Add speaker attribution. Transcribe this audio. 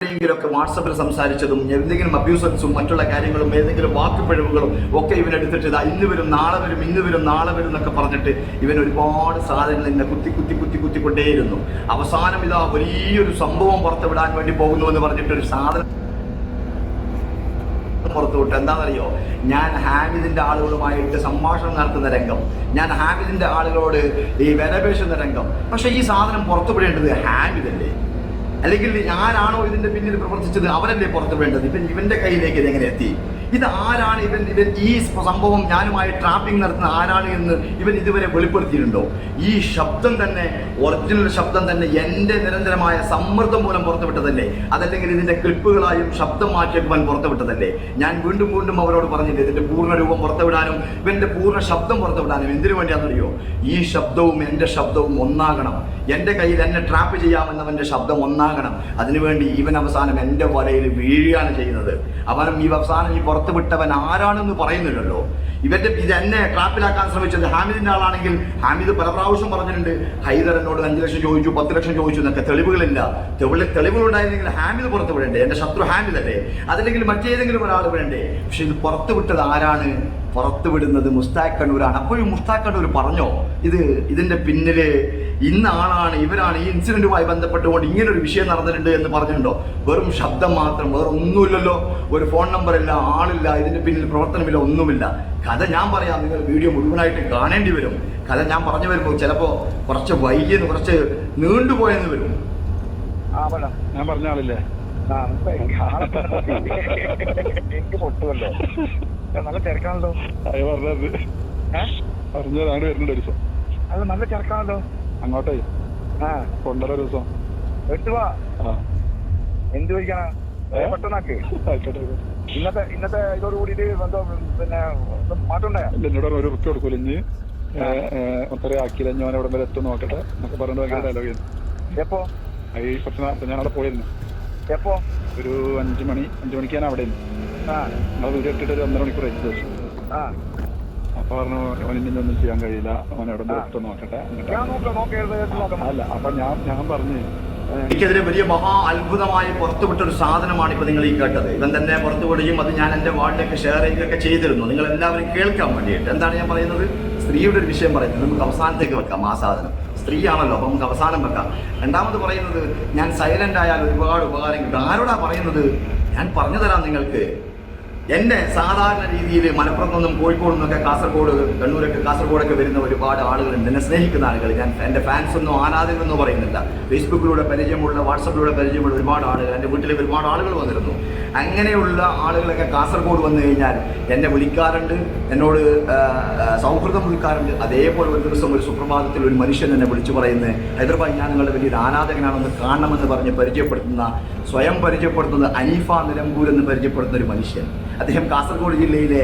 Speaker 1: എന്തെങ്കിലുമൊക്കെ വാട്സപ്പിൽ സംസാരിച്ചതും എന്തെങ്കിലും അബ്യൂസൻസും മറ്റുള്ള കാര്യങ്ങളും ഏതെങ്കിലും വാക്കുപിഴവുകളും ഒക്കെ ഇവൻ എടുത്തിട്ട് ഇതാ ഇന്ന് വരും നാളെ വരും ഇന്ന് വരും നാളെ വരും എന്നൊക്കെ പറഞ്ഞിട്ട് ഇവൻ ഒരുപാട് സാധനങ്ങൾ ഇങ്ങനെ കുത്തി കുത്തി കുത്തി കുത്തിക്കൊണ്ടേയിരുന്നു അവസാനം ഇതാ വലിയൊരു സംഭവം പുറത്തുവിടാൻ വേണ്ടി പോകുന്നു എന്ന് പറഞ്ഞിട്ട് ഒരു സാധനം പുറത്തുവിട്ട് എന്താണെന്നറിയോ? ഞാൻ ഹാമിദിന്റെ ആളുകളുമായിട്ട് സംഭാഷണം നടത്തുന്ന രംഗം. ഞാൻ ഹാമിദിന്റെ ആളുകളോട് ഈ വിലപേശുന്ന രംഗം. പക്ഷെ ഈ സാധനം പുറത്തുവിടേണ്ടത് ഹാമിദല്ലേ? അല്ലെങ്കിൽ ഞാനാണോ ഇതിന്റെ പിന്നിൽ പ്രവർത്തിച്ചത് അവരല്ലേ പുറത്തു വേണ്ടത്? ഇവൻ ഇവന്റെ കയ്യിലേക്ക് ഇത് എങ്ങനെ എത്തി? ഇത് ആരാണ് ഇവൻ ഇവൻ ഈ സംഭവം ഞാനുമായി ട്രാപ്പിംഗ് നടത്തുന്ന ആരാണ് എന്ന് ഇവൻ ഇതുവരെ വെളിപ്പെടുത്തിയിട്ടുണ്ടോ? ഈ ശബ്ദം തന്നെ ഒറിജിനൽ ശബ്ദം തന്നെ എന്റെ നിരന്തരമായ സമ്മർദ്ദം മൂലം പുറത്തുവിട്ടതല്ലേ? അതല്ലെങ്കിൽ ഇതിന്റെ ക്ലിപ്പുകളായും ശബ്ദം മാറ്റിയവൻ പുറത്തുവിട്ടതല്ലേ? ഞാൻ വീണ്ടും വീണ്ടും അവരോട് പറഞ്ഞില്ലേ ഇതിന്റെ പൂർണ രൂപം പുറത്തുവിടാനും ഇവന്റെ പൂർണ ശബ്ദം പുറത്തുവിടാനും എന്തിനു വേണ്ടിയാണെന്നറിയോ? ഈ ശബ്ദവും എന്റെ ശബ്ദവും ഒന്നാകണം. എന്റെ കയ്യിൽ എന്നെ ട്രാപ്പ് ചെയ്യാമെന്നവന്റെ ശബ്ദം ഒന്നാകണം. അതിനുവേണ്ടി ഇവൻ അവസാനം എന്റെ വലയിൽ വീഴുകയാണ് ചെയ്യുന്നത്. അവനും ഈ അവസാനം ഈ പുറത്ത് വിട്ടവൻ ആരാണെന്ന് പറയുന്നില്ലല്ലോ. ഇവന്റെ ഇത് എന്നെ ട്രാപ്പിലാക്കാൻ ശ്രമിച്ചത് ഹാമിദിന്റെ ആളാണെങ്കിൽ ഹാമിദ് പല പ്രാവശ്യം പറഞ്ഞിട്ടുണ്ട് ഹൈദർ എന്നോട് അഞ്ച് ലക്ഷം ചോദിച്ചു പത്ത് ലക്ഷം ചോദിച്ചു എന്നൊക്കെ തെളിവുകളില്ല. തെളിവ് തെളിവുകളുണ്ടായിരുന്നെങ്കിൽ ഹാമിദ് പുറത്ത് വിടണ്ടേ? എന്റെ ശത്രു ഹാമിദ് അല്ലേ അതല്ലെങ്കിൽ മറ്റേതെങ്കിലും ഒരാൾ വിടണ്ടേ? പക്ഷെ ഇത് പുറത്ത് വിട്ടത് ആരാണ്? പുറത്ത് വിടുന്നത് മുസ്താഖ് കണ്ണൂരാണ്. അപ്പോഴും മുസ്താഖ് കണ്ണൂർ പറഞ്ഞോ? ഇത് ഇതിന്റെ പിന്നിൽ ഇന്ന ആളാണ് ഇവരാണ് ഈ ഇൻസിഡന്റുമായി ബന്ധപ്പെട്ടുകൊണ്ട് ഇങ്ങനെ ഒരു വിഷയം നടന്നിട്ടുണ്ട് എന്ന് പറഞ്ഞിട്ടുണ്ടോ? വെറും ശബ്ദം മാത്രം വേറെ ഒന്നുമില്ലല്ലോ. ഒരു ഫോൺ നമ്പർ ഇല്ല ആളില്ല ഇതിന്റെ പിന്നിൽ പ്രവർത്തനമില്ല ഒന്നുമില്ല. കഥ ഞാൻ പറയാം നിങ്ങൾ വീഡിയോ മുഴുവനായിട്ട് കാണേണ്ടി വരും. കഥ ഞാൻ പറഞ്ഞു വരുമ്പോൾ ചിലപ്പോ കുറച്ച് വൈകിയെന്ന് കുറച്ച് നീണ്ടുപോയെന്ന് വരും.
Speaker 2: ആ
Speaker 3: ഞാൻ പറഞ്ഞ ആളില്ലേ?
Speaker 2: എനിക്ക് പൊട്ടുമല്ലോ. നല്ല തിരക്കാണല്ലോ.
Speaker 3: പറഞ്ഞത്. വരുന്നുണ്ട് ഒരു ദിവസം.
Speaker 2: അല്ല നല്ല തിരക്കാണല്ലോ.
Speaker 3: അങ്ങോട്ടേ
Speaker 2: ആ.
Speaker 3: കൊണ്ടര ഒരു ദിവസം.
Speaker 2: എടുത്തു വാ. എന്ത് ചോദിക്കാനാ? പെട്ടെന്നാക്ക്. ഇന്നത്തെ ഇന്നത്തെ ഇതോട് കൂടിയിട്ട് എന്തോ പിന്നെ
Speaker 3: എന്നോട് ഒരു റുപ്യ കൊടുക്കൂല ഇനി. ഒത്തര ആക്കിയില്ല ഞാൻ അവിടെ വരെ എത്തും നോക്കട്ടെ. എന്നൊക്കെ പറഞ്ഞിട്ട് ഭയങ്കര ഡയലോഗ് ചെയ്യുന്നു.
Speaker 2: എപ്പോ?
Speaker 3: ഈ കുറച്ച് ഞാൻ അവിടെ പോയിരുന്നു.
Speaker 2: എപ്പോ?
Speaker 3: ഒരു അഞ്ചു മണി അഞ്ചു മണിക്ക് ഞാൻ അവിടെ
Speaker 2: ആ.
Speaker 3: നമ്മൾ വീഡിയോ ഇട്ടിട്ട് ഒരു ഒന്നര മണിക്കൂർ ദിവസം
Speaker 2: ആ.
Speaker 3: അപ്പൊ പറഞ്ഞു അവൻ ഇനി ഒന്നും ചെയ്യാൻ കഴിയില്ല. അവൻ അവിടെ വരെ എത്തും നോക്കട്ടെ എന്നിട്ട്
Speaker 2: ഞാൻ നോക്കാം നോക്കാം നോക്കാം.
Speaker 3: അല്ല അപ്പൊ ഞാൻ ഞാൻ പറഞ്ഞു
Speaker 1: എനിക്കെതിരെ വലിയ മഹാ അത്ഭുതമായി പുറത്തുവിട്ട ഒരു സാധനമാണ് ഇപ്പൊ നിങ്ങൾ ഈ കേട്ടത്. ഇവൻ തന്നെ പുറത്തുവിടുകയും അത് ഞാൻ എന്റെ വാർഡിലേക്ക് ഷെയർ ചെയ്യുകയൊക്കെ ചെയ്തിരുന്നു. നിങ്ങൾ എല്ലാവരും കേൾക്കാൻ വേണ്ടിയിട്ട്. എന്താണ് ഞാൻ പറയുന്നത്? സ്ത്രീയുടെ ഒരു വിഷയം പറയുന്നത്. നമുക്ക് അവസാനത്തേക്ക് വെക്കാം ആ സാധനം. സ്ത്രീയാണല്ലോ അപ്പം നമുക്ക് അവസാനം വെക്കാം. രണ്ടാമത് പറയുന്നത് ഞാൻ സൈലന്റ് ആയാൽ ഒരുപാട് ഉപകാരം കിട്ടും ആരോടാ പറയുന്നത്? ഞാൻ പറഞ്ഞു തരാം നിങ്ങൾക്ക്. എന്നെ സാധാരണ രീതിയിൽ മലപ്പുറത്ത് നിന്നും കോഴിക്കോട് നിന്നൊക്കെ കാസർഗോഡ് കണ്ണൂരൊക്കെ കാസർഗോഡൊക്കെ വരുന്ന ഒരുപാട് ആളുകളുണ്ട് എന്നെ സ്നേഹിക്കുന്ന ആളുകൾ ഞാൻ എന്റെ ഫാൻസ് ഒന്നും ആരാധകരെന്നോ പറയുന്നില്ല. ഫേസ്ബുക്കിലൂടെ പരിചയമുള്ള വാട്സപ്പിലൂടെ പരിചയമുള്ള ഒരുപാട് ആളുകൾ എന്റെ വീട്ടിലേക്ക് ഒരുപാട് ആളുകൾ വന്നിരുന്നു. അങ്ങനെയുള്ള ആളുകളൊക്കെ കാസർഗോഡ് വന്നു കഴിഞ്ഞാൽ എന്നെ വിളിക്കാറുണ്ട്. എന്നോട് സൗഹൃദം വിളിക്കാറുണ്ട്. അതേപോലെ ഒരു ദിവസം ഒരു സുപ്രഭാതത്തിൽ ഒരു മനുഷ്യൻ എന്നെ വിളിച്ചു പറയുന്നത് ഹൈദരാബാദ് ഞാൻ നിങ്ങളുടെ വലിയൊരു ആരാധകനാണെന്ന് കാണണമെന്ന് പറഞ്ഞ് പരിചയപ്പെടുത്തുന്ന സ്വയം പരിചയപ്പെടുത്തുന്ന അനീഫ നിലമ്പൂർ എന്ന് പരിചയപ്പെടുത്തുന്ന ഒരു മനുഷ്യൻ. അദ്ദേഹം കാസർഗോഡ് ജില്ലയിലെ